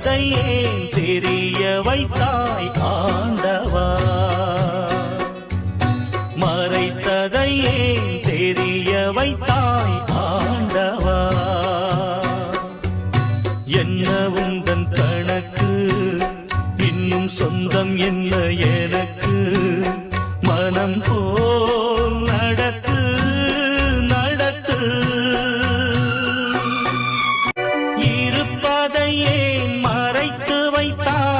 மறைத்ததை ஏன் தெரிய வைத்தாய் ஆண்டவா? மறைத்ததை ஏன் தெரிய வைத்தாய் ஆண்டவா? என்ன உந்தன் கணக்கு? இன்னும் சொந்தம் என்ன எனக்கு? மனம் போல் நடத்து நடத்து இருப்பதையே ಮಾತಾ